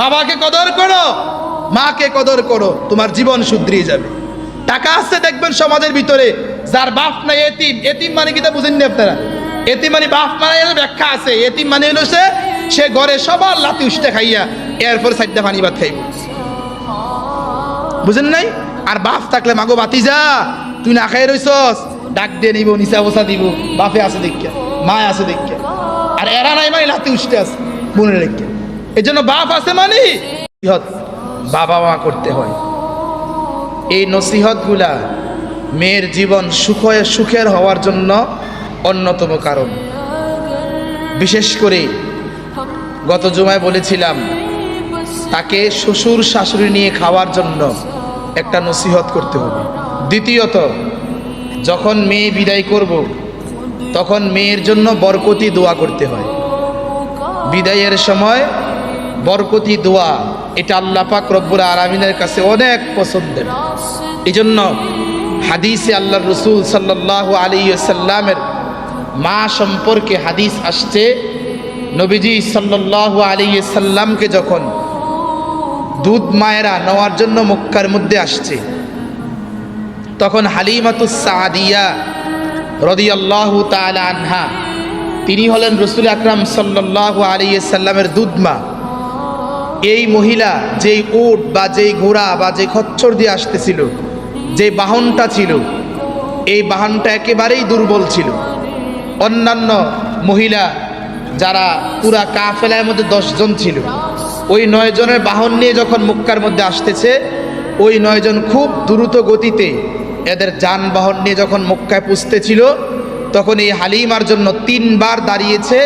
বাবাকে কদর করো, মাকে কদর করো, তোমার জীবন শুধরিয়ে যাবে। টাকা আছে দেখবেন সমাজের ভিতরে, যার বাপ নাই এতিম। এতিম মানে কি তা বুঝেননি আপনারা? এতিম মানে বাপ মানে ব্যাখ্যা আছে। এতিম মানে হলো সে সে ঘরে সবার লাতি উষ্টা খাইয়া এরপর সাইডটা পানি ভাত খাইব। বুঝেন নাই? আর বাপ থাকলে মাগো বাতি যা তুই না খাই রইছস, ডাক দিয়ে নিব, নিচা বসা দিব। বাপে আছে দেখিয়া মায় আছে দেখিয়া আর এরা নাই মানে লাতি উষ্টে আছে, মনে রেখে। এই জন্য বাপ আছে মানে? বাবা মা করতে হয়। এই নসিহতগুলা মেয়ের জীবন সুখে সুখের হওয়ার জন্য অন্যতম কারণ। বিশেষ করে গত জুমায় বলেছিলাম, তাকে শ্বশুর শাশুড়ি নিয়ে খাওয়ার জন্য একটা নসিহত করতে হবে। দ্বিতীয়ত, যখন মেয়ে বিদায় করব, তখন মেয়ের জন্য বরকতি দোয়া করতে হয়। বিদায়ের সময় বরকতি দোয়া, এটা আল্লাহ পাক রব্বুর আরামিনের কাছে অনেক পছন্দের। এই জন্য হাদিসে আল্লাহ রসুল সাল্লাহ আলী সাল্লামের মা সম্পর্কে হাদিস আসছে, নবীজি সাল্লাহ আলী সাল্লামকে যখন দুধ মায়েরা নেওয়ার জন্য মক্কার মধ্যে আসছে, তখন হালিমাতুস সাদিয়া রদিয়াল্লাহু তাআলা আনহা, তিনি হলেন রসুল আকরাম সাল্লাহ আলী সাল্লামের দুধমা এই মহিলা যেই উট বা যেই ঘোড়া বা যে খচ্চর দিয়ে আসতেছিল, যে বাহনটা ছিল, এই বাহনটা একেবারেই দুর্বল ছিল। অন্যান্য মহিলা যারা পুরা কাফেলার মধ্যে দশজন ছিল, ওই নয় জনের বাহন নিয়ে যখন মুক্কার মধ্যে আসতেছে, ওই নয়জন খুব দ্রুত গতিতে এদের যানবাহন নিয়ে যখন মক্কায় পুষতেছিল, তখন এই হালিমার জন্য তিনবার দাঁড়িয়েছে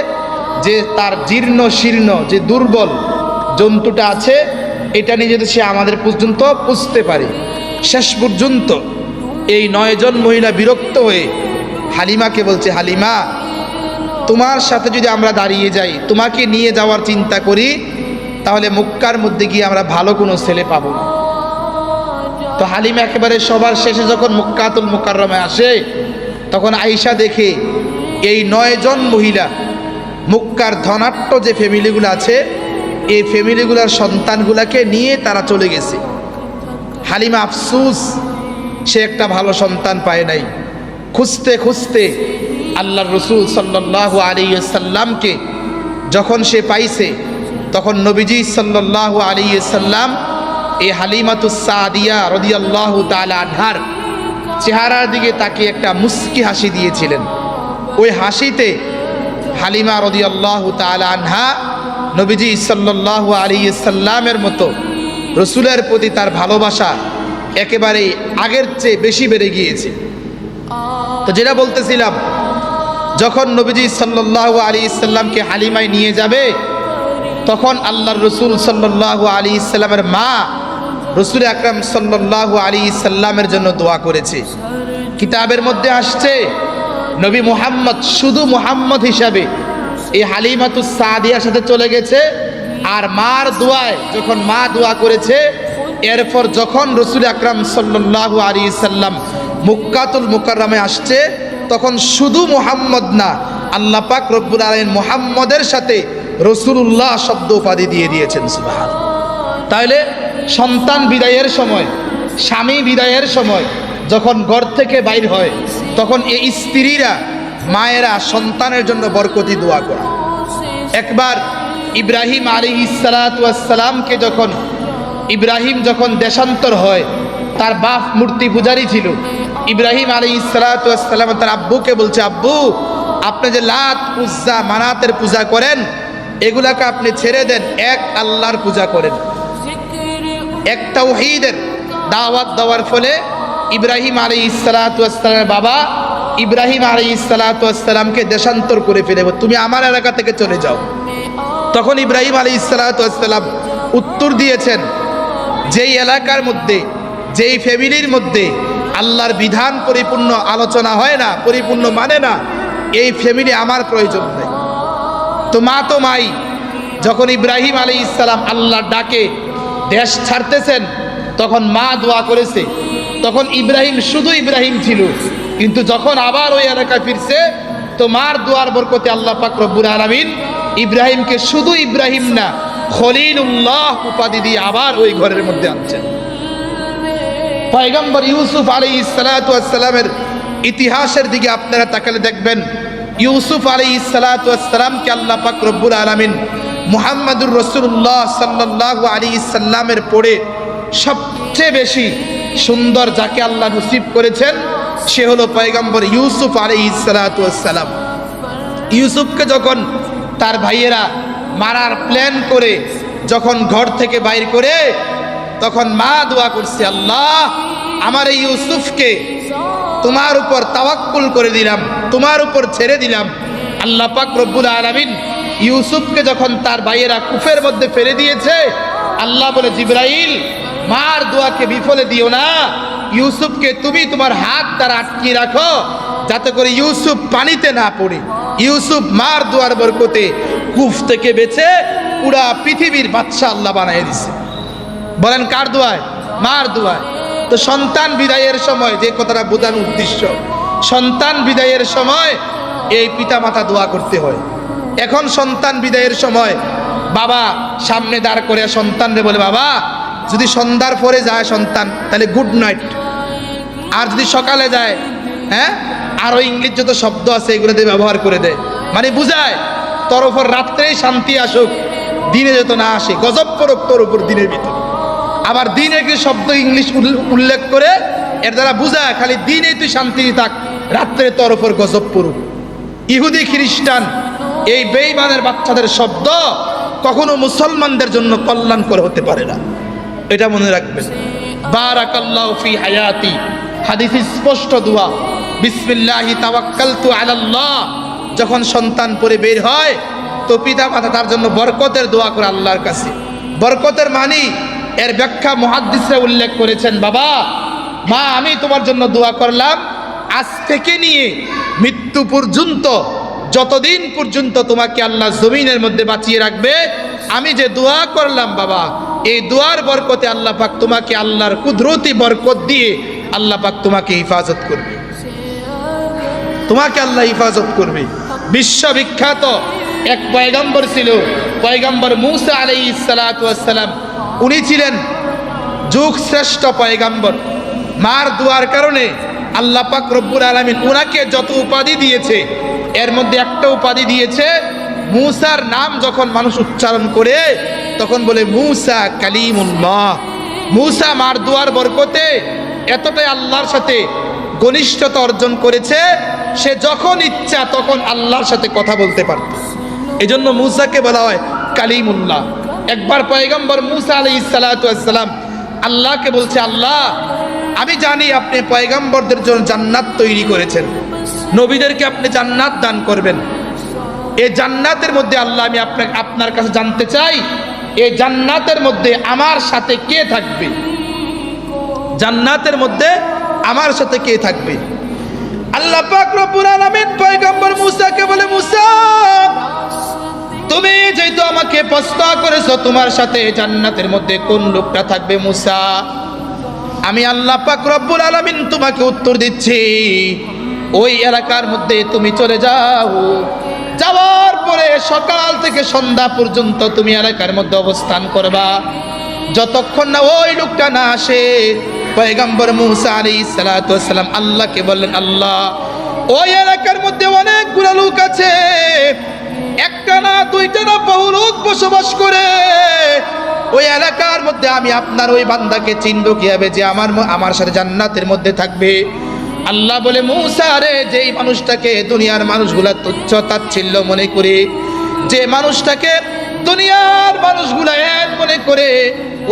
যে তার জীর্ণ শীর্ণ, যে দুর্বল জন্তুটা আছে, এটা নিয়ে যদি সে আমাদের পর্যন্ত পুষতে পারে। শেষ পর্যন্ত এই নয়জন মহিলা বিরক্ত হয়ে হালিমাকে বলছে, হালিমা, তোমার সাথে যদি আমরা দাঁড়িয়ে যাই, তোমাকে নিয়ে যাওয়ার চিন্তা করি, তাহলে মুক্কার মধ্যে গিয়ে আমরা ভালো কোনো ছেলে পাবো না। তো হালিমা একেবারে সবার শেষে যখন মুক্কাতুল মুকাররমে আসে, তখন আইসা দেখে এই নয়জন মহিলা মুক্কার ধনাট্য যে ফ্যামিলিগুলো আছে এই ফ্যামিলিগুলোর সন্তানগুলাকে নিয়ে তারা চলে গেছে। হালিমা আফসুস, সে একটা ভালো সন্তান পায় নাই। খুঁজতে খুঁজতে আল্লাহ রসুল সাল্লাহ আলী সাল্লামকে যখন সে পাইছে, তখন নবীজি সাল্লাহ আলী সাল্লাম এই হালিমাতুসাদিয়া রদিয়াল্লাহ তালা আনহার চেহারার দিকে তাকে একটা মুস্কি হাসি দিয়েছিলেন। ওই হাসিতে হালিমা রদিয়াল্লাহ তালা আনহা নবীজি সাল্লাহ আলী সাল্লামের মতো রসুলের প্রতি তার ভালোবাসা একেবারে আগের চেয়ে বেশি বেড়ে গিয়েছে। তো যেটা বলতেছিলাম, যখন নবীজি সাল্লাহ আলী ইসাল্লামকে হালিমায় নিয়ে যাবে, তখন আল্লাহর রসুল সাল্লাহ আলী ইসাল্লামের মা রসুল আকরাম সাল্লাহ আলী ইসাল্লামের জন্য দোয়া করেছে। কিতাবের মধ্যে আসছে, নবী মুহাম্মদ শুধু মুহাম্মদ হিসাবে এই হালিমাতুস সাদিয়ার সাথে চলে গেছে। আর মার দোয়ায় যখন মা দোয়া করেছে, এরপর যখন রসুল আকরাম সাল্লাহ আলী সাল্লাম মুক্কাতুল মুকাররামে আসছে, তখন শুধু মুহাম্মদ না, আল্লাহ পাক রব্বুল আলমিন মুহাম্মদের সাথে রসুল্লাহ শব্দ উপাধি দিয়ে দিয়েছেন, সুবাহান। তাহলে সন্তান বিদায়ের সময়, স্বামী বিদায়ের সময় যখন ঘর থেকে বাইর হয়, তখন এই স্ত্রীরা মায়েরা সন্তানের জন্য বরকতি দোয়া করে। একবার ইব্রাহিম আলী ইসালাতামকে যখন, ইব্রাহিম যখন দেশান্তর হয়, তার বাপ মূর্তি পূজারি ছিল, ইব্রাহিম আলী ইসালাতাম তার আব্বুকে বলছে, আব্বু, আপনি যে লাত উজ্জা মানাতের পূজা করেন, এগুলাকে আপনি ছেড়ে দেন, এক আল্লাহর পূজা করেন। এক তাওহীদের দাওয়াত দেওয়ার ফলে ইব্রাহিম আলী ইসালাতামের বাবা ইব্রাহিম আলী ইসালাতামকে দেশান্তর করে ফেলে তুমি আমার এলাকা থেকে চলে যাও। তখন ইব্রাহিম আলী ইসালাতাম উত্তর দিয়েছেন, যেই এলাকার মধ্যে, যেই ফ্যামিলির মধ্যে আল্লাহর বিধান পরিপূর্ণ আলোচনা হয় না, পরিপূর্ণ মানে না, এই ফ্যামিলি আমার প্রয়োজন নেই। তো মা তো মাই, যখন ইব্রাহিম আলী ইসলাম আল্লাহর ডাকে দেশ ছাড়তেছেন, তখন মা দোয়া করেছে। তখন ইব্রাহিম শুধু ইব্রাহিম ছিল। কিন্তু যখন আবার ওই এলাকায় ফিরছে তো মার দোয়ার বরকতে আল্লাহ পাক রব্বুল আলমিন ইব্রাহিমকে শুধু ইব্রাহিম না, খলিলুল্লাহ উপাধি দিয়ে আবার ওই ঘরের মধ্যে আনছেন। পয়গম্বর ইউসুফ আলী সালাতামের ইতিহাসের দিকে আপনারা তাকালে দেখবেন, ইউসুফ আলী সালাতামকে আল্লাহ পাক রব্বুল আলমিন মুহাম্মদুর রসুল্লাহ সাল্লাহ আলী সাল্লামের পড়ে সবচেয়ে বেশি সুন্দর যাকে আল্লাহ নসিব করেছেন, সে হলো পয়গম্বর ইউসুফ আলী সালাতাম ইউসুফকে যখন তার ভাইয়েরা মারার প্ল্যান করে, যখন ঘর থেকে বাইর করে, তখন মা দোয়া করছে, আল্লাহ, আমার এই ইউসুফকে তোমার উপর তাওয়াক্কুল করে দিলাম, তোমার উপর ছেড়ে দিলাম। আল্লাহ পাক রব্বুল আলামিন ইউসুফকে যখন তার ভাইয়েরা কুফের মধ্যে ফেলে দিয়েছে, আল্লাহ বলে, জিব্রাইল মার দোয়াকে বিফলে দিও না। ইউসুফকে তুমি তোমার হাত দ্বারা আটকিয়ে রাখো, যাতে করে ইউসুফ পানিতে না পড়ে। ইউসুফ মার দোয়ার বরকতে কুফ থেকে বেছে পুরা পৃথিবীর বাচ্চা আল্লাহ বানাই দিছে। বলেন, কার দোয়ায়? মার দোয়ায়। তো সন্তান বিদায়ের সময় যে কথাটা বোঝানোর উদ্দেশ্য, সন্তান বিদায়ের সময় এই পিতা মাতা দোয়া করতে হয়। এখন সন্তান বিদায়ের সময় বাবা সামনে দাঁড় করে সন্তানরে বলে, বাবা যদি সন্ধ্যার পরে যায় সন্তান, তাহলে গুড নাইট আর যদি সকালে যায় হ্যাঁ? আরও ইংলিশ যত শব্দ আছে, এগুলো দিয়ে ব্যবহার করে দেয় মানে বুঝায়, তোর রাত্রেই শান্তি আসুক, দিনে যত না আসে, গজব পড়ুক তোর উপর দিনের ভিতর। আবার দিনে একটি শব্দ ইংলিশ উল্লেখ করে, এর দ্বারা বুঝায়, খালি দিনেই তুই শান্তি থাক, রাত্রে তোর গজব পড়ুক। ইহুদি খ্রিস্টান, এই বেইমানের বাচ্চাদের শব্দ কখনো মুসলমানদের জন্য কল্যাণকর হতে পারে না। এটা মনে রাখবেন। বারাকাল্লাহু ফি হায়াতি। হাদিস স্পষ্ট দোয়া। বিসমিল্লাহি তাওয়াক্কালতু আলাল্লাহ। যখন সন্তান পরে বের হয়, তো পিতা মাতা তার জন্য বরকতের দোয়া করে আল্লাহর কাছে। বরকতের মানি, এর ব্যাখ্যা মুহাদ্দিসরা উল্লেখ করেছেন, বাবা, মা, আমি তোমার জন্য দোয়া করলাম। আজ থেকে নিয়ে মৃত্যু পর্যন্ত, যতদিন পর্যন্ত তোমাকে আল্লাহ জমিনের মধ্যে বাঁচিয়ে রাখবে, আমি যে দোয়া করলাম, বাবা এই দোয়ার বরকতে আল্লাহ পাক তোমাকে আল্লাহর কুদরতি বরকত দিয়ে আল্লাহ পাক তোমাকে হিফাজত করবে। তোমাকে আল্লাহ হিফাজত করবে। বিশ্ববিখ্যাত এক পয়গম্বর ছিল, পয়গম্বর মুসা আলাই সালাম। উনি ছিলেন যুগ শ্রেষ্ঠ পয়গম্বর। মার দুয়ার কারণে আল্লাহ পাক রব্বুল আলমিন উনাকে যত উপাধি দিয়েছে, এর মধ্যে একটা উপাধি দিয়েছে, মুসার নাম যখন মানুষ উচ্চারণ করে তখন বলে, মুসা কালিমুল্লাহ। মুসা মার দুয়ার বরকতে এতটাই আল্লাহর সাথে ঘনিষ্ঠতা অর্জন করেছে, সে যখন ইচ্ছা তখন আল্লাহর সাথে কথা বলতে পারত। এই জন্য মুসাকে বলা হয় কালিমুল্লাহ। একবার পয়গম্বর মুসা আলি সালাম আল্লাহকে বলছে, আল্লাহ, আমি জানি আপনি পয়গম্বরদের জন্য জান্নাত তৈরি করেছেন। নবীদেরকে আপনি জান্নাত দান করবেন। এই জান্নাতের মধ্যে আল্লাহ, আমি আপনার কাছে জানতে চাই এই জান্নাতের মধ্যে আমার সাথে কে থাকবে? জান্নাতের মধ্যে আমার সাথে কে থাকবে? আল্লাহ পাক রব্বুল আলামিন পয়গম্বর মুসাকে বলে, মুসা, তুমি যেহেতু আমাকে প্রশ্ন করেছ, তোমার সাথে জান্নাতের মধ্যে কোন লোকটা থাকবে, মুসা? আমি আল্লাহ পাক রব্বুল আলামিন তোমাকে উত্তর দিচ্ছি, ওই এলাকার মধ্যে তুমি চলে যাও। যাওয়ার পরে সকাল থেকে সন্ধ্যা পর্যন্ত তুমি এলাকার মধ্যে অবস্থান করবা। যতক্ষণ না ওই লোকটা না আসে, পয়গম্বর মুসা আলী সালাম আল্লাহকে বললেন, আল্লাহ, ওই এলাকার মধ্যে অনেকগুলো লোক আছে। একটা না, দুইটা না, বহু লোক বসবাস করে। ওই এলাকার মধ্যে আমি আপনার ওই বান্দাকে চিনব কীভাবে যে আমার আমার সাথে জান্নাতের মধ্যে থাকবে। আল্লাহ বলে, মৌসা রে, যেই মানুষটাকে দুনিয়ার মানুষগুলা তুচ্ছ তাচ্ছিল্য মনে করে, যে মানুষটাকে দুনিয়ার মানুষগুলা এক মনে করে,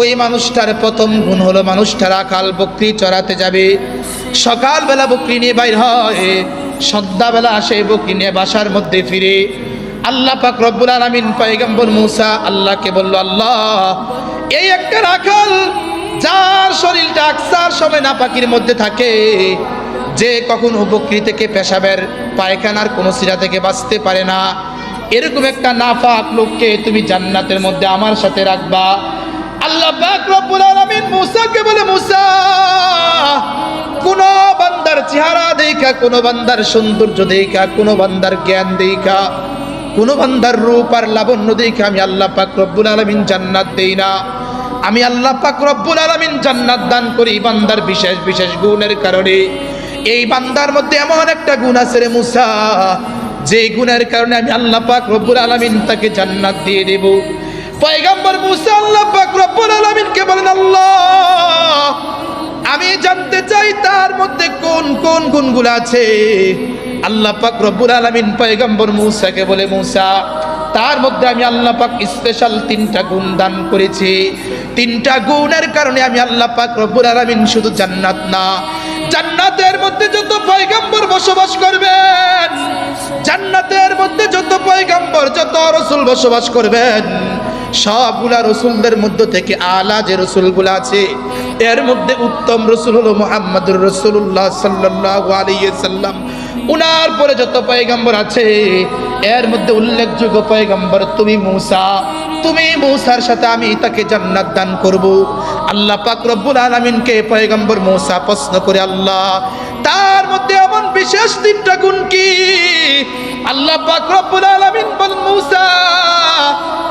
ওই মানুষটার প্রথম গুণ হলো মানুষটা রাখাল বকরি চড়াতে যাবে। সকালবেলা বকরি নিয়ে বাইর হয়, সন্ধ্যাবেলা আসে বকরি নিয়ে বাসার মধ্যে ফিরে। আল্লাহ পাক রব্বুল আলামিন পয়গম্বর মুসা আল্লাহকে বলল, আল্লাহ, এই একটা রাখাল, যার শরীরটা আকসার সময় নাপাকির মধ্যে থাকে যে কখন বকরি থেকে পেশাবের পায়খানার কোনো সিরা থেকে বাঁচতে পারে না। এরকম একটা নাফাক লোককে তুমি জান্নাতের মধ্যে আমার সাথে রাখবা। আল্লাহ মুসাকে বলে, মুসা, কোন বান্দার চেহারা দেখা, কোন বান্দার সৌন্দর্য দেখা, কোন বান্দার জ্ঞান দেখা, কোনো বান্দার রূপ আর লাবণ্য দেখে আমি আল্লাহ পাক রব্বুল আলমিন জান্নাত দেই না। আমি আল্লাহ পাক রব্বুল আলমিন জান্নাত দান করি বান্দার বিশেষ বিশেষ গুণের কারণে। এই বান্দার মধ্যে এমন একটা গুণ আছে রে মুসা, যে গুণের কারণে আমি আল্লাহ পাক রব্বুল আলমিন তাকে জান্নাত দিয়ে দেব। পয়গাম্বর মুসা আল্লাহ পাক রব্বুল আলমিনকে বলেন, আল্লাহ, আমি জানতে চাই তার মধ্যে কোন কোন গুণগুলো আছে? আল্লাহ পাক রব্বুল আলামিন পয়গম্বর মূসাকে বলে, মূসা, তার মধ্যে আমি আল্লাহ পাক স্পেশাল তিনটা গুণ দান করেছি। তিনটা গুণের কারণে আমি আল্লাহ পাক রব্বুল আলামিন শুধু জান্নাত না জান্নাতের মধ্যে যত পয়গম্বর বসবাস করবেন, জান্নাতের মধ্যে যত পয়গম্বর, যত রসুল বসবাস করবেন, সবগুলা রসুলদের মধ্য থেকে আলা যে রসুলগুলো আছে, এর মধ্যে উত্তম রসুল হলো মোহাম্মদুর রসুল্লাহ সাল্লাহ আলিয়াল্লাম উনার পরে যত পয়গম্বর আছে, এর মধ্যে উল্লেখযোগ্য পয়গম্বর তুমি মূসা। তুমি মৌসার সাথে আমি তাকে জান্নাত দান করব। আল্লাহ পাক রব্বুল আলমিনকে পয়গম্বর মৌসা প্রশ্ন করে, আল্লাহ, তার মধ্যে এমন বিশেষ তিনটা গুণ কি? আল্লাহ পাক রব্বুল আলমিন বল মৌসা,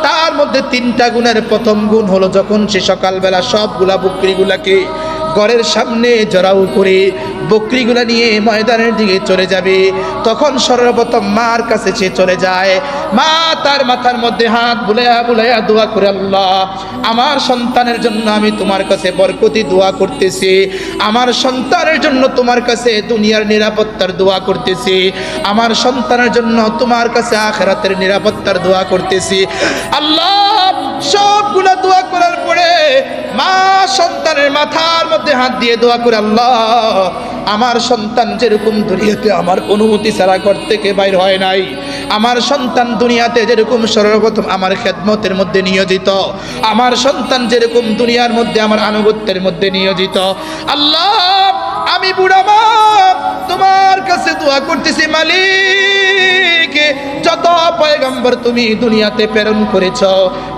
তার মধ্যে তিনটা গুণের প্রথম গুণ হলো যখন সে সকালবেলা সবগুলা বকরিগুলাকে ঘরের সামনে জড়াও করে বকরিগুলা নিয়ে ময়দানের দিকে চলে যাবে। তখন সর্বপ্রথম মার কাছে সে চলে যায়। মা তার মাথার মধ্যে হাত বুলাইয়া বুলাইয়া দোয়া করে, আল্লাহ, আমার সন্তানের জন্য আমি তোমার কাছে বরকতি দোয়া করতেছি। আমার সন্তানের জন্য তোমার কাছে দুনিয়ার নিরাপত্তার দোয়া করতেছি। আমার সন্তানের জন্য তোমার কাছে আখেরাতের নিরাপত্তার দোয়া করতেছি। আল্লাহ সবগুলা দোয়া করার পরে মা সন্তানের মাথার মধ্যে হাত দিয়ে দোয়া করে, আল্লাহ, আমার সন্তান যেরকম দুনিয়াতে আমার অনুমতি ছাড়া ঘর থেকে বাইর হয় নাই, আমার সন্তান দুনিয়াতে যেরকম সর্বপ্রথম আমার খেদমতের মধ্যে নিয়োজিত, আমার সন্তান যেরকম দুনিয়ার মধ্যে আমার আনুগত্যের মধ্যে নিয়োজিত, আল্লাহ আমি বুড়া মা, তোমার কাছে দোয়া করতেছি, মালিক। যত পয়গম্বর তুমি দুনিয়াতে প্রেরণ করেছ,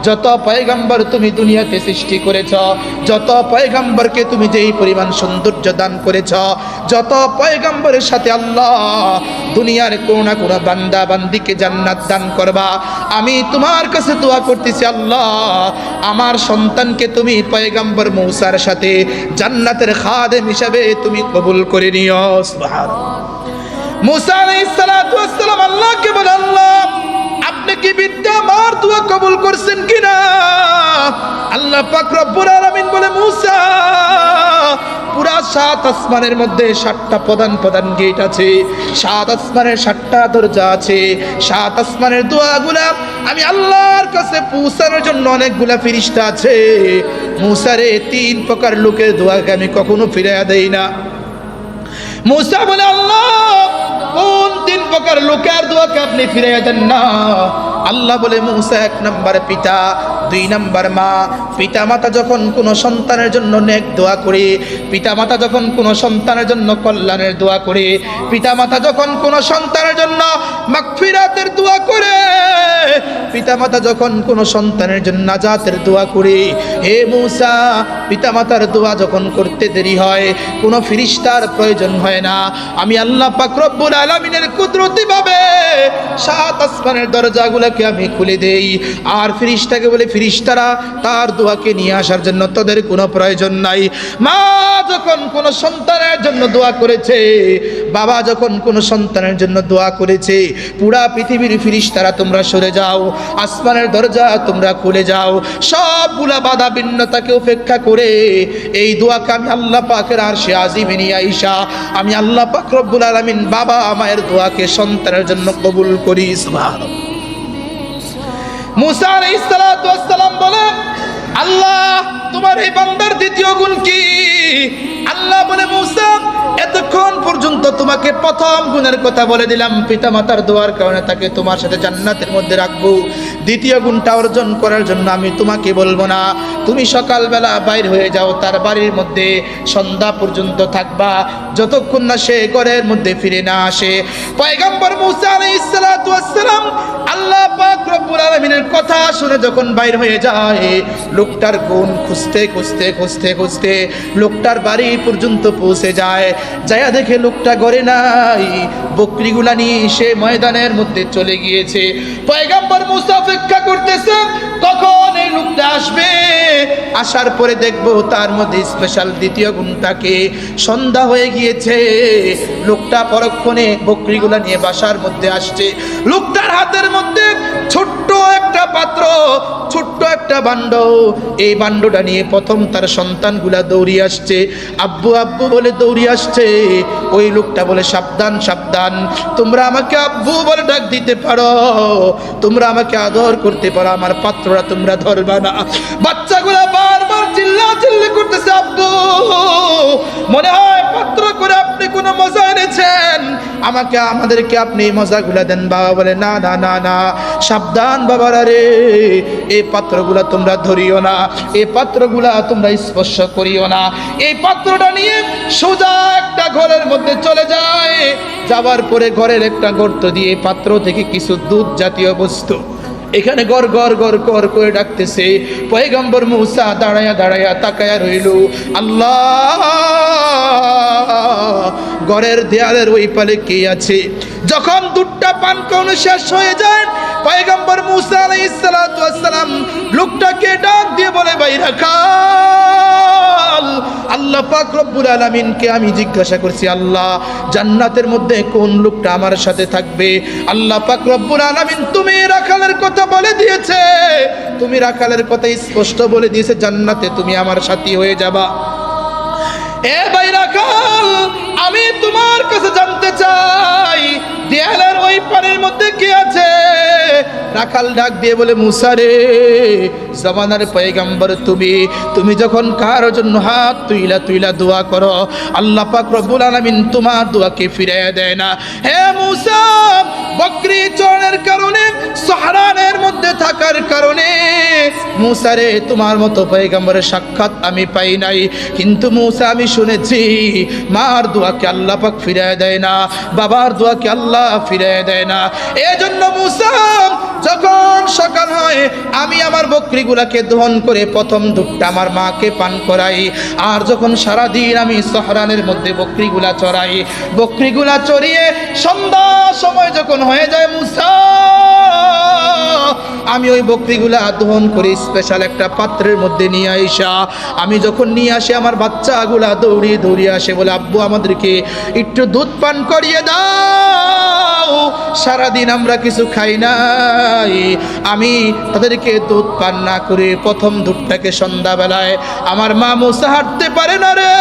যত পয়গম্বর তুমি দুনিয়াতে সৃষ্টি করেছ, যত পয়গম্বরকে তুমি যেই পরিমাণ সৌন্দর্য দান করেছ, যত পয়গম্বরের সাথে আল্লাহ দুনিয়ার কোন না কোনো বান্দা বান্দিকে জান্নাত দান করবা। আমি তোমার কাছে দোয়া করতেছি, আল্লাহ, আমার সন্তানকে তুমি পয়গম্বর মৌসার সাথে জান্নাতের খাদেম হিসাবে তুমি কবুল করে নিও মুসা আলাইহিস সালাতু ওয়াস সালাম আল্লাহকে আল্লাহ, আপনি কি বিদ্যা আমার দোয়া কবুল করছেন কিনা? আল্লাহ পাক রব্বুল বলে, মুসা, পুরা সাত আসমানের মধ্যে সাতটা প্রধান প্রধান গেট আছে। সাত আসমানের সাতটা দরজা আছে। সাত আসমানের দোয়াগুলা আমি আল্লাহর কাছে পৌঁছানোর জন্য অনেকগুলা ফিরিস্তা আছে। মুসারে তিন প্রকার লোকের দোয়াকে আমি কখনো ফিরাইয়া দেই না। মুসা বলে, আল্লাহ, কোন তিন প্রকার লোকের দোয়াকে আপনি ফিরে দেন না? আল্লাহ বলে, মুসা এক নম্বর পিতা দুই নম্বর মা পিতা মাতা যখন কোনো সন্তানের জন্য নেক দোয়া করে পিতা মাতা যখন কোনো সন্তানের জন্য কল্যাণের দোয়া করে পিতা মাতা যখন কোনো সন্তানের জন্য মাগফিরাতের দোয়া করে পিতা মাতা যখন কোনো সন্তানের জন্য নাজাতের দোয়া করে, হে মূসা পিতা মাতার দোয়া যখন করতে দেরি হয়, কোনো ফিরিস্তার প্রয়োজন হয় না। আমি আল্লাহ পাক রব্বুল আলামিনের কুদরতি ভাবে সাত আসমানের দরজাগুলোকে আমি খুলে দেই। আর ফিরিস্তাকে বলে ফিরিস্তারা তার দোয়াকে নিয়ে আসার জন্য তাদের কোনো প্রয়োজন নাই। মা যখন কোনো সন্তানের জন্য দোয়া করেছে, বাবা যখন কোনো সন্তানের জন্য দোয়া করেছে, পুরা পৃথিবীর ফিরিস্তারা তোমরা সরে যাও, আসমানের দরজা তোমরা খুলে যাও, সবগুলা বাধা ভিন্নতাকে উপেক্ষা করে এই দোয়াকে আমি আল্লাহ পাকের আর সে আজিমে নিয়ে আইসা, আমি আল্লাহ পাক রব্বুল আলামিন বাবা মায়ের দোয়াকে সন্তানের জন্য কবুল করি, সুবহানাল্লাহ। মুসা আলাইহিস সালাতু ওয়াস সালাম বলেন আল্লাহ, তোমার এই বান্দার দ্বিতীয় গুণ কি? আল্লাহ বলে, মুসা এতক্ষণ পর্যন্ত তোমাকে প্রথম গুণের কথা বলে দিলাম। পিতা মাতার দোয়ার কারণে তাকে তোমার সাথে জান্নাতের মধ্যে রাখব। দ্বিতীয় গুণটা অর্জন করার জন্য আমি তোমাকে বলব না। তুমি সকালবেলা বাইর হয়ে যাও, তার বাড়ির মধ্যে সন্ধ্যা পর্যন্ত থাকবা। যতক্ষণ না সে ঘরের মধ্যে ফিরে না আসে। পয়গম্বর মুসা আলাইহিস সালাতু ওয়াস সালাম আল্লাহ আলামিনের কথা শুনে যখন বাইর হয়ে যায়, লোকটার গুণ খুঁজতে খুঁজতে খুঁজতে খুঁজতে লোকটার বাড়ি পর্যন্ত পৌঁছে যায়। যায়া দেখে লোকটা ঘরে নাই। বকরিগুলা নিয়ে সে ময়দানের মধ্যে চলে গিয়েছে। পয়গাম্বর মুসা অপেক্ষা করতেছে, কখন এই লোকটা আসবে? আসার পরে দেখব তার মধ্যে স্পেশাল দ্বিতীয় গুণটাকে। সন্ধ্যা হয়ে গিয়েছে। লোকটা পরক্ষণে বকরিগুলা নিয়ে বাসার মধ্যে আসছে। লোকটার হাতের মধ্যে ছোট্ট একটা পাত্র, ছোট্ট একটা বান্ড। এই বান্ডটা নিয়ে প্রথম তার সন্তানগুলা দৌড়িয়ে আসছে। আব্বু আব্বু বলে দৌড়িয়ে আসছে। ওই লোকটা বলে, সাবধান সাবধান। তোমরা আমাকে আব্বু বলে ডাক দিতে পারো। তোমরা আমাকে আদর করতে পারো। আমার পাত্ররা তোমরা ধরবা না। বাচ্চাগুলা বারবার চিল্লা চিল্লি করতেছে, আব্বু, মনে হয় পাত্র করে আপনি কোনো মজা এনেছেন। আমাকে, আমাদেরকে আপনি মজাগুলা দেন, বাবা বলে, না না না না, সাবধান, বাবারা রে। এই পাত্রগুলা তোমরা ধরিও না, এই পাত্রগুলা তোমরা স্পর্শ করিও না। এই পাত্রটা নিয়ে সোজা একটা ঘরের মধ্যে চলে যায়। যাবার পরে ঘরের একটা গর্ত দিয়ে পাত্র থেকে কিছু দুধ জাতীয় বস্তু এখানে গর গর গর গর করে ডাকতেছে। পয়গম্বর মুসা দাঁড়ায়া দাঁড়ায়া তাকায়া রইল। আল্লাহ! ঘরের দেয়ালের ওই পালে কে আছে? যখন দুধটা পান কোনো শেষ হয়ে যায়। পয়গম্বর মুসা আলাইহিস সালাতু ওয়াস সালাম লোকটাকে ডাক দিয়ে বলে বাইরা খাল আল্লাহ পাক রব্বুল আলামিনকে আমি জিজ্ঞাসা করছি, আল্লাহ, জান্নাতের মধ্যে কোন লোকটা আমার সাথে থাকবে? আল্লাহ পাক রব্বুল আলামিন, তুমি রাখালের কথা বলে দিয়েছে। তুমি রাখালের কথা স্পষ্ট বলে দিয়েছে, জান্নাতে তুমি আমার সাথী হয়ে যাবা। এ ভাই রাখাল, আমি তোমার কাছে জানতে চাই, দেয়ালের ওই পানির মধ্যে কি আছে? রাখাল ডাক দিয়ে বলে মুসারে জমানার পয়গাম্বর তুমি তুমি যখন কার জন্য হাত তুইলা তুইলা দোয়া করো, আল্লাহ পাক রব্বুল আলামিন তোমার দোয়াকে ফিরিয়ে দেয় না। হে মুসা, বকরি চড়ের কারণে, সহারানের মধ্যে থাকার কারণে মুসারে তোমার মতো পয়গাম্বরের সাক্ষাৎ আমি পাই নাই। কিন্তু মুসা, আমি শুনেছি, মার দোয়াকে আল্লাহ পাক ফিরিয়ে দেয় না, বাবার দোয়াকে আল্লাহ ফিরিয়ে দেয় না। এজন্য মুসা যখন সকাল হয়, আমি আমার বকরিগুলাকে দহন করে প্রথম দুধটা আমার মাকে পান করাই। আর যখন সারাদিন আমি সহরানের মধ্যে বকরিগুলা চড়াই, বকরিগুলা চড়িয়ে সন্ধ্যা সময় যখন হয়ে যায় মুসা, আমি ওই বকরিগুলা দহন করে স্পেশাল একটা পাত্রের মধ্যে নিয়ে আইসা। আমি যখন নিয়ে আসি, আমার বাচ্চাগুলা দৌড়িয়ে দৌড়িয়ে আসে, বলে, আব্বু, আমাদেরকে একটু দুধ পান করিয়ে দাও। সারাদিন আমরা কিছু খাই নাই। আমি তাদেরকে দুধ পান না করে প্রথম দুধটাকে সন্ধ্যাবেলায় আমার মা মুসা হাঁটতে পারে না রে।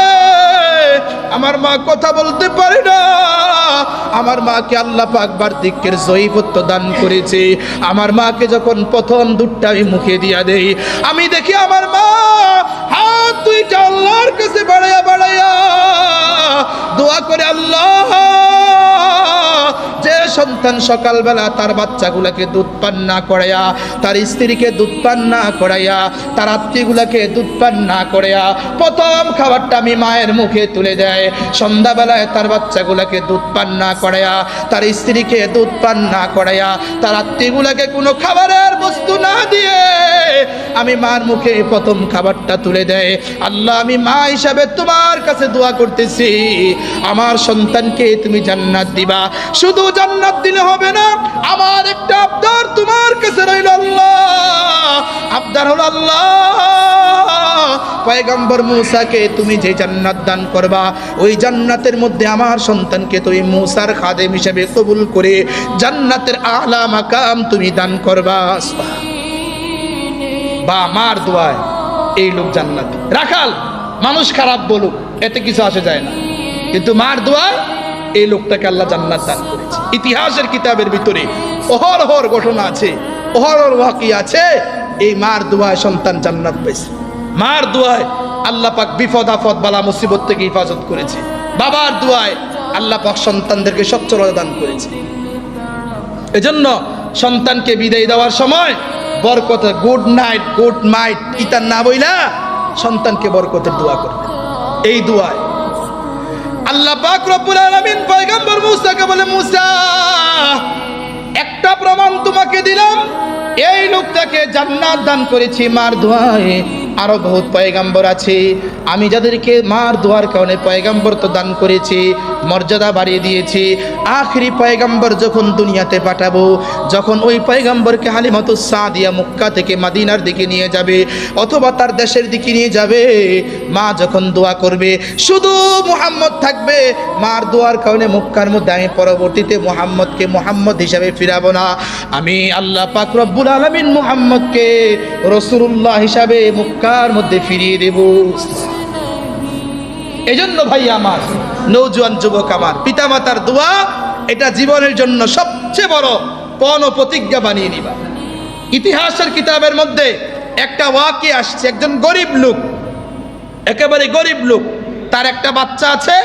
আমার মা কথা বলতে পারে না। আমার মাকে আল্লাহ পাক বার্ধক্যের জয়ীপত্য দান করেছে। আমার মাকে যখন প্রথম দুধটা আমি মুখে দিয়া দেই, আমি দেখি আমার মা হাত দুইটা আল্লাহর কাছে বাড়াইয়া বাড়াইয়া দোয়া করে, আল্লাহ সন্তান সকালবেলা তার বাচ্চাগুলাকে দুধ পান না করাইয়া, তার স্ত্রীকে দুধ পান না করাইয়া, তার আত্মীয়গুলাকে দুধ পান না করাইয়া প্রথম খাবারটা আমি মায়ের মুখে তুলে দেয়। সন্ধ্যাবেলায় তার বাচ্চাগুলাকে দুধ পান না করাইয়া, তার স্ত্রীকে দুধ পান না করাইয়া, তার আত্মীয়গুলাকে কোনো খাবারের বস্তু না দিয়ে আমি মার মুখে প্রথম খাবারটা তুলে দেয়। আল্লাহ, আমি মা হিসাবে তোমার কাছে দোয়া করতেছি। আমার সন্তানকে তুমি জান্নাত দিবা। শুধু জান্নাত দিলে হবে না। আমার একটা আবদার তোমার কাছে রইল আল্লাহ। আবদার হলো আল্লাহ। পয়গম্বর মুসাকে তুমি যে জান্নাত দান করবা, ওই জান্নাতের মধ্যে আমার সন্তানকে তুমি মুসার খাদেম হিসেবে কবুল করে জান্নাতের আলা মাকাম তুমি দান করবা। বা মার দোয়ায় এই লোক জান্নাত। রাখাল, মানুষ খারাপ বলুক, এতে কিছু আসে যায় না। কিন্তু মার দোয়ায় এই লোকটাকে আল্লাহ জান্নাত দান করেছে। ইতিহাসের কিতাবের ভিতরে অহরহর ঘটনা আছে অহরহর ওয়াকি আছে, এই মার দোয়ায় সন্তান জান্নাত পেয়েছে মার দোয়ায় আল্লাহ পাক বিপদ আপদ বালা মুসিবত থেকে হেফাজত করেছে। বাবার দোয়ায় আল্লাহ পাক সন্তানদেরকে সচ্ছলতা দান করেছে। এজন্য সন্তানকে বিদায় দেওয়ার সময় Barkat good night good night ইতার না বইলা সন্তানকে বরকতের দোয়া করবে। এই দোয়ায় আল্লাহ পাক রব্বুল আলামিন পয়গম্বর মুসাকে বলে, মুসা, একটা প্রমাণ তোমাকে দিলাম। এই লোকটাকে জান্নাত দান করেছি মার দোয়ায়। আরও বহুত পয়গাম্বর আছে। আমি যাদেরকে মার দোয়ার কারণে পয়গাম্বর তো দান করেছি, মর্যাদা বাড়িয়ে দিয়েছি। আখরি পয়গাম্বর যখন দুনিয়াতে পাঠাবো, যখন ওই পয়গাম্বরকে হালিমাতু সাদিয়া মুক্কা থেকে মাদিনার দিকে নিয়ে যাবে, অথবা তার দেশের দিকে নিয়ে যাবে, মা যখন দোয়া করবে, শুধু মুহাম্মদ থাকবে, মার দোয়ার কারণে মুক্কার মধ্যে আমি পরবর্তীতে মুহাম্মদকে মুহাম্মদ হিসাবে ফিরাবো না। আমি আল্লাহ পাক রব্বুল আলামিন মুহাম্মদকে রসুল্লাহ হিসাবে মুক্কার মধ্যে ফিরিয়ে দেব। এজন্য ভাই আমার, নৌজোয়ান যুবক আমার, পিতামাতার দোয়া, এটা জীবনের জন্য সবচেয়ে বড় পণ ও প্রতিজ্ঞা বানিয়ে নিবা। ইতিহাসের কিতাবের মধ্যে একটা ওয়াকে আসছে, একজন গরিব লোক, একেবারে গরিব লোক। তার একটা বাচ্চা আছে,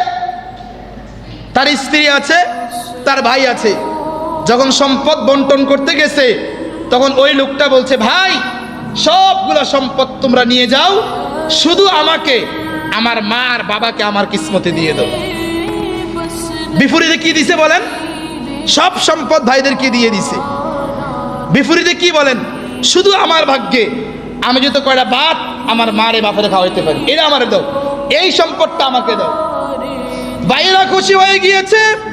তার স্ত্রী আছে, তার ভাই আছে। যখন সম্পদ বন্টন করতে গেছে, তখন ওই লোকটা বলছে, ভাই সবগুলো সম্পদ তোমরা নিয়ে যাও। শুধু আমাকে, আমার মা আর বাবাকে আমার কিসমতে দিয়ে দাও। বিপরীতে কি দিছে বলেন? সব সম্পদ ভাইদেরকে দিয়ে দিছে। বিপরীতে কি বলেন? শুধু আমার ভাগ্যে। আমি যত কয়টা বাপ, আমার মারে বাপরে খাওয়াইতে পারি। এটা আমার দাও। এই সম্পদটা আমাকে দাও। ভাইয়েরা খুশি হয়ে গিয়েছে।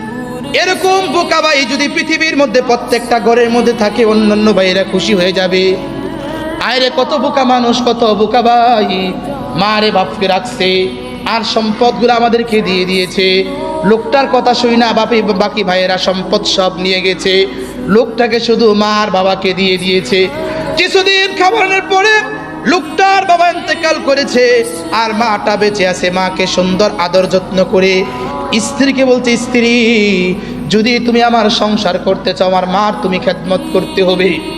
এরকম বোকা ভাই যদি পৃথিবীর মধ্যে প্রত্যেকটা ঘরের মধ্যে থাকে, অন্যান্য ভাইয়েরা খুশি হয়ে যাবে। আয়রে কত বোকা মানুষ, কত বোকা ভাই। মারে বাপকে রাখছে, আর সম্পদগুলো আমাদেরকে দিয়ে দিয়েছে। লোকটার কথা শুই না, বাপি, বাকি ভাইয়েরা সম্পদ সব নিয়ে গেছে। লোকটাকে শুধু মার বাবাকে দিয়ে দিয়েছে। কিছুদিন খাবারের পরে লোকটার বাবা ইন্তেকাল করেছে, আর মাটা বেঁচে আছে। মাকে সুন্দর আদর যত্ন করে স্ত্রীকে বলছে, স্ত্রী, যদি তুমি আমার সংসার করতে চাও, আমার মার তুমি খেদমত করতে হবে।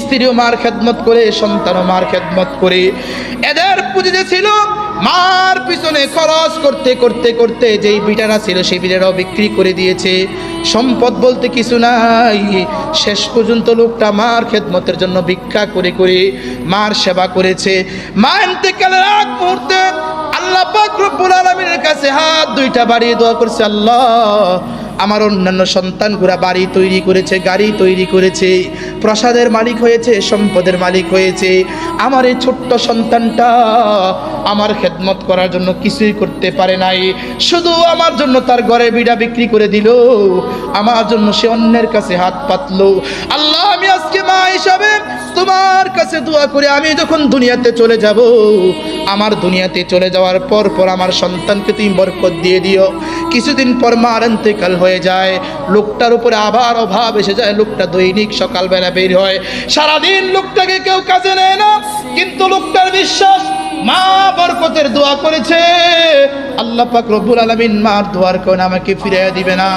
স্ত্রীও মার খেদমত করে, সন্তানও মার খেদমত করে। এদের পুঁজিতে ছিল মার পিছনে খরচ করতে করতে করতে যেই বিটারা ছিল সেই বিটারাও বিক্রি করে দিয়েছে। সম্পদ বলতে কিছু নাই। শেষ পর্যন্ত লোকটা মার খেদমতের জন্য ভিক্ষা করে করে মার সেবা করেছে। মা ইন্তেকালের আগ মুহূর্তে আল্লাহ পাক রব্বুল আলামিনের কাছে হাত দুইটা বাড়িয়ে দোয়া করছে, আল্লাহ আমার অন্যান্য সন্তানগুলা বাড়ি তৈরি করেছে, গাড়ি তৈরি করেছে, প্রসাদের মালিক হয়েছে, সম্পদের মালিক হয়েছে। আমার এই ছোট্ট সন্তানটা আমার খেদমত করার জন্য কিছুই করতে পারে নাই। শুধু আমার জন্য তার ঘরে বিড়া বিক্রি করে দিল, আমার জন্য সে অন্যের কাছে হাত পাতলো। আল্লাহ, আমি আজকে মা হিসাবে তোমার কাছে দোয়া করে, আমি যখন দুনিয়াতে চলে যাব, আমার দুনিয়াতে চলে যাওয়ার পর পর আমার সন্তানকে তুমি বরকত দিয়ে দিও। কিছুদিন পর মার ইন্তেকাল হয়ে যায়। লোকটার উপরে আবার অভাব এসে যায়। লোকটা দৈনিক সকালবেলা বের হয়। সারাদিন লোকটাকে কেউ কাজে নেয় না। কিন্তু লোকটার বিশ্বাস মা বরকতের দোয়া করেছে। আল্লাহ পাক রব্বুল আলামিন মার দোয়ার কারণে আমাকে ফিরিয়ে দিবে না।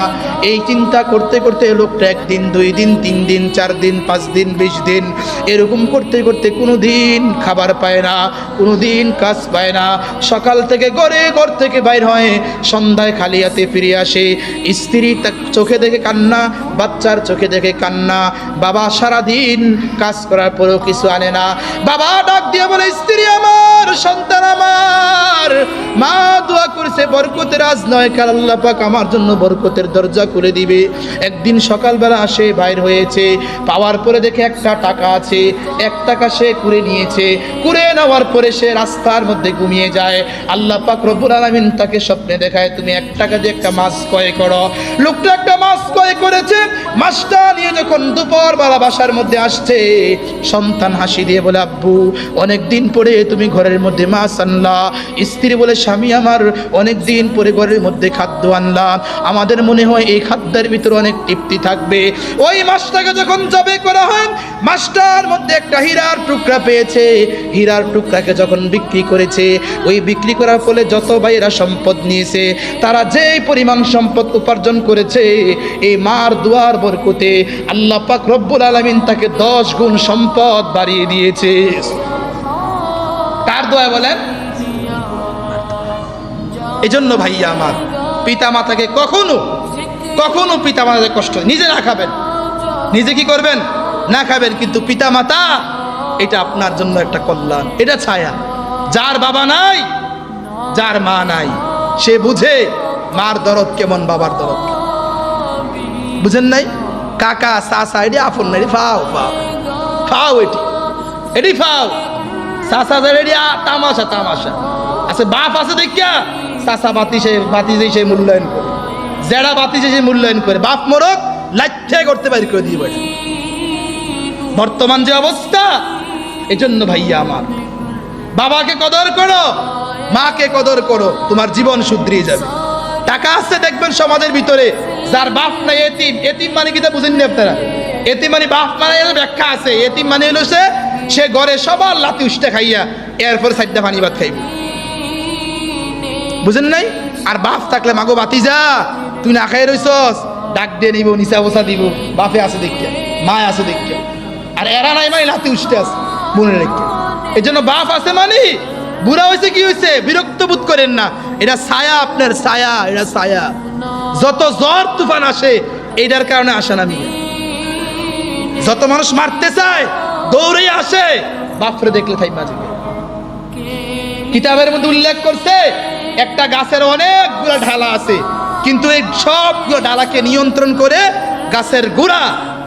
এই চিন্তা করতে করতে লোকটা একদিন, দুই দিন, তিন দিন, চার দিন, পাঁচ দিন, বিশ দিন, এরকম করতে করতে কোনো দিন খাবার পায় না কোনো দিন কাজ পায় না। সকাল থেকে ঘরে ঘর থেকে বাইর হয় সন্ধ্যায় খালি হাতে ফিরে আসে। স্ত্রী তার চোখে দেখে কান্না, বাচ্চার চোখে দেখে কান্না। বাবা সারা দিন কাজ করার পরেও কিছু আনে না। বাবা ডাক দিয়ে বলে, স্ত্রী আমার সন্তান আমার। মা দোয়া করছে, বরকতের আজ নয়, কাল আল্লাহ পাক আমার জন্য বরকতের দরজা করে দিবে। একদিন সকালবেলা আসে বাইর হয়েছে, পাওয়ার পরে দেখে একটা টাকা আছে, এক টাকা সে কুড়ে নিয়েছে। কুড়ে নেওয়ার পরে সে রাস্তার মধ্যে ঘুমিয়ে যায়। আল্লাহ পাক রব্বুল আলামিন তাকে স্বপ্নে দেখায়, তুমি এক টাকা দিয়ে একটা মাছ ক্রয় করো। লোকটা একটা মাছ ক্রয় করেছে, মাছটা নিয়ে যখন দুপুর বেলা বাসার মধ্যে আসছে, সন্তান হাসি দিয়ে বলে, আব্বু অনেক দিন পরে তুমি ঘরের মধ্যে মাছ আনলা স্ত্রী বলে স্বামী আমার অনেক দিন পরে ঘরের মধ্যে খাদ্য আনলাম। আমাদের মনে হয় এই খাদ্যের ভিতরে অনেক তৃপ্তি থাকবে। ওই মাছটাকে যখন জবে করা হয়, মাছটার মধ্যে একটা হীরার টুকরা পেয়েছে। হীরার টুকরাকে যখন বিক্রি করেছে, ওই বিক্রি করার ফলে যত ভাইয়েরা সম্পদ নিয়েছে, তারা যে পরিমাণ সম্পদ উপার্জন করেছে, এই মার দুয়ার বরকতে আল্লাহ পাক রব্বুল আলামিন তাকে দশ গুণ সম্পদ বাড়িয়ে দিয়েছে। কার দোয়া বলেন, এজন্য ভাইয়া আমার পিতা মাতাকে কখনো কখনো পিতা মাতাকে কষ্ট নিজে না খাবেন। নিজে কি করবেন? না খাবেন, কিন্তু পিতা মাতা এটা আপনার জন্য একটা কল্যাণ। এটা ছায়া। যার বাবা নাই, যার মা নাই, সে বুঝে মার দরদ কেমন, বাবার দরদ বুঝেন নাই? কাকা সাসা এটি আফন না, এটি ফাও ফাও। ফাও এটি। এটি ফাও। তামাশা তামাশা। আচ্ছা বাপ আছে দেখিয়া বাতি মূল্যায়ন জেডা সে মূল্যায়ন করে। বাপ করতে বর্তমান যে অবস্থা, এজন্য ভাইয়া আমার। বাবাকে কদর করো, মাকে কদর করো, তোমার জীবন শুধরিয়ে যাবে। টাকা আছে দেখবেন সমাজের ভিতরে, যার বাপ নাই এতিম। এতিম মানে কি তা বুঝেননি আপনারা? এতিম মানে বাপ মানে ব্যাখ্যা আছে। এতিম মানে হলো সে সে ঘরে সবার লাতি উষ্টা খাইয়া এরপরে সাইডটা পানি ভাত খাইব। বুঝেন নাই? আর বাপ থাকলে মাগো বাতি যা তুই না খাই রইছস? ডাক দিয়ে নিব, নিচা বসা দিব। বাপে আছে দেখিয়া মায় আছে দেখিয়া আর এরা নাই মানে লাতি উষ্টে আছে, মনে রেখে। এই জন্য বাপ আছে মানে? বুড়া হয়েছে কি হয়েছে বিরক্ত বোধ করেন না। এটা ছায়া, আপনার ছায়া, এটা ছায়া। যত জ্বর তুফান আসে, এটার কারণে আসে না যত মানুষ মারতে চায় দৌড়ে আসে। বাপরে দেখলে খাই মাঝে। কিতাবের মধ্যে উল্লেখ করছে, একটা গাছের অনেকগুলো ঢালা আছে, কিন্তু এই সবগুলো ডালাকে নিয়ন্ত্রণ করে গাছের গোড়া,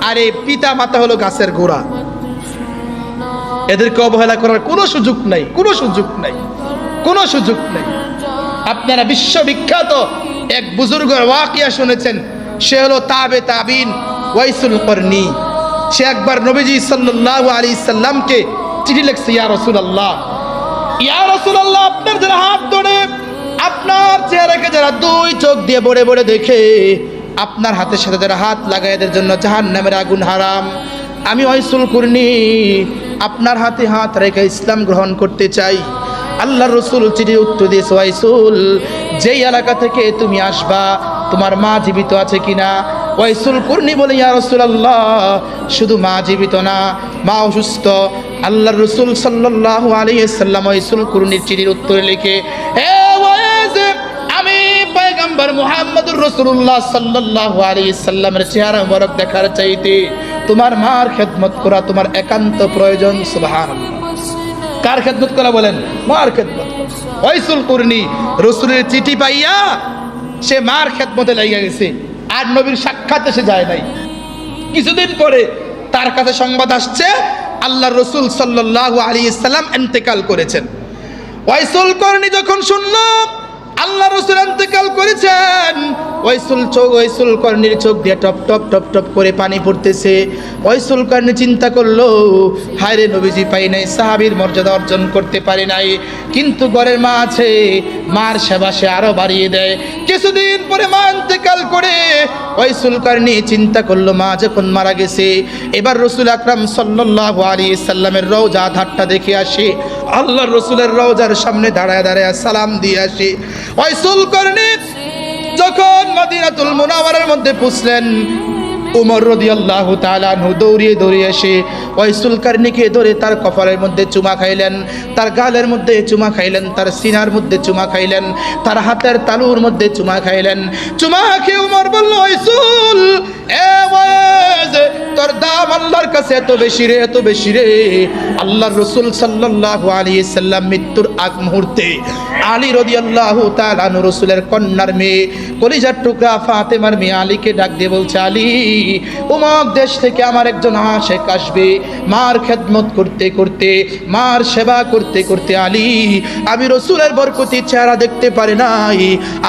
আর এই পিতা মাতা হলো গাছের গোড়া। এদেরকে অবহেলা করার কোনো সুযোগ নাই, কোনো সুযোগ নাই, কোনো সুযোগ নাই। আপনারা বিশ্ববিখ্যাত এক বুজুর্গের ওয়াকিয়া শুনেছেন, সে হলো তাবে তাবিন ওয়াইসুল করনি। সে একবার নবীজি সাল্লাল্লাহু আলাইহি সাল্লামকে চিঠি লিখছে, ইয়া রসুল আল্লাহ ইয়া রসুল আল্লাহ আপনার যারা হাত ধরে, আপনার চেহারাকে যারা দুই চোখ দিয়ে বড়ে বড়ে দেখে, আপনার হাতের সাথে যারা হাত লাগায়, এদের জন্য জাহান্নামের আগুন হারাম। আমি ওয়াইসুল করনি, আপনার হাতে হাত রেখে ইসলাম গ্রহণ করতে চাই। আল্লাহ রসুল চিঠি উত্তর দিয়েছে, ওয়াইসুল, যেই এলাকা থেকে তুমি আসবা, তোমার মা জীবিত আছে কিনা? ওয়াইসুল করনি বলে, ইয়া রসুলাল্লাহ, শুধু মা জীবিত না, মা অসুস্থ। আল্লাহ রসুল সাল্লাহ আলী সাল্লাম ওয়াইসুল কুরনির চিঠির উত্তরে লিখে হে আমি পয়গম্বর মুহাম্মদুর রাসূলুল্লাহ সাল্লাল্লাহু আলাইহি সাল্লামের চেহারা মোবারক দেখার চাইতে তোমার মার খেদমত করা তোমার একান্ত প্রয়োজন। সুবহানাল্লাহ। কার খেদমত করা বলেন? মার খেদমত। ওয়াইসুল কুরনি, রসুলের চিঠি পাইয়া সে মার খেদমতে লাগিয়া গেছে। আর নবীর সাক্ষাৎ এসে যায় নাই। কিছুদিন পরে তার কাছে সংবাদ আসছে, আল্লাহ রসুল সাল্লাহ আলী ইসলাম ইন্তেকাল করেছেন। ওয়াইসুল করনি যখন শুনল আল্লাহ রসুল ইন্তেকাল করেছেন। ওয়াইসুল চোখ, ওয়াইসুল করনির চোখ দিয়ে টপ টপ টপ টপ করে পানি পড়তেছে। ওয়াইসুল করনি চিন্তা করল হায় রে নবীজি, পাই নাই, সাহাবীর মর্যাদা অর্জন করতে পারি নাই। কিন্তু ঘরের মা আছে, মার সেবা সে আরও বাড়িয়ে দেয়। কিছুদিন পরে মা ইন্তেকাল করে ওয়াইসুল করনি চিন্তা করল, মা যখন মারা গেছে, এবার রসুল আকরাম সাল্লাল্লাহু আলাইহি সাল্লামের রওজা ধারটা দেখে আসে। আল্লাহর রসুলের রওজার সামনে দাঁড়ায় দাঁড়ায় সালাম দিয়ে আসে। ওয়াইসুল করনি যখন মদিনাতুল মুনাওয়ারার মধ্যে পুষলেন উমর রদিয়াল্লাহু তাআলা দৌড়িয়ে দৌড়িয়ে এসে ওয়াইসুল কারনিকে ধরে তার কপালের মধ্যে চুমা খাইলেন, তার গালের মধ্যে চুমা খাইলেন, তার সিনার মধ্যে চুমা খাইলেন, তার হাতের তালুর মধ্যে চুমা খাইলেন। চুমা খেয়ে উমর বলল, ওয়াইসুল তোর দাম আল্লাহর কাছে এত বেশি রে, এত বেশি রে। আল্লাহর রসুল সাল্লাল্লাহু আলাইহি সাল্লাম মৃত্যুর আগ মুহূর্তে আলী রাদিয়াল্লাহু তাআলা আনহু রসুলের কন্যার মেয়ে, কলিজার টুকরা ফাতেমার মেয়ে আলীকে ডাক দিয়ে বলছে, আলী উমক দেশ থেকে আমার একজন আশেক আসবে। মার খেদমত করতে করতে, মার সেবা করতে করতে আলী, আমি রসুলের বরকতি চেহারা দেখতে পারে নাই,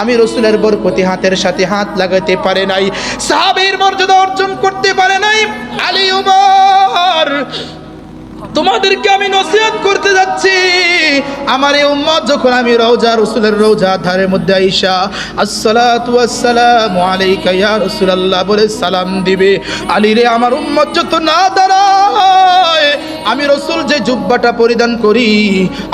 আমি রসুলের বরকতি হাতের সাথে হাত লাগাতে পারে নাই, সাহাবের মর্যাদা অর্জন করতে পারে নাই আলী উমর। তোমাদেরকে আমি নসিহত করতে যাচ্ছি। আমার এই উম্মত যখন আমি রওজা, রসুলের রওজা ধারের মধ্যে আইসা আসসালামু আলাইকা ইয়া রাসূলুল্লাহ বলে সালাম দিবে। আলী রে, আমার উম্মত যত না দাঁড়ায়, আমি রসুল যে জুব্বাটা পরিধান করি,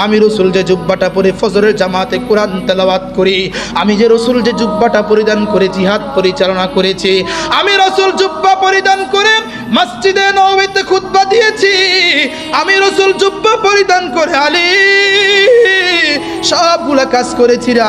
আমি রসুল যে জুব্বাটা পরে ফজরের জামাতে কোরআন তেলাওয়াত করি, আমি যে রসুল যে জুব্বাটা পরিধান করে জিহাদ পরিচালনা করেছি, আমি রসুল জুব্বা পরিধান করে মসজিদে নবীতে খুতবা দিয়েছি আমি রসুল জুব্বা পরিধান করে আলী সবগুলা কাজ করেছি রে।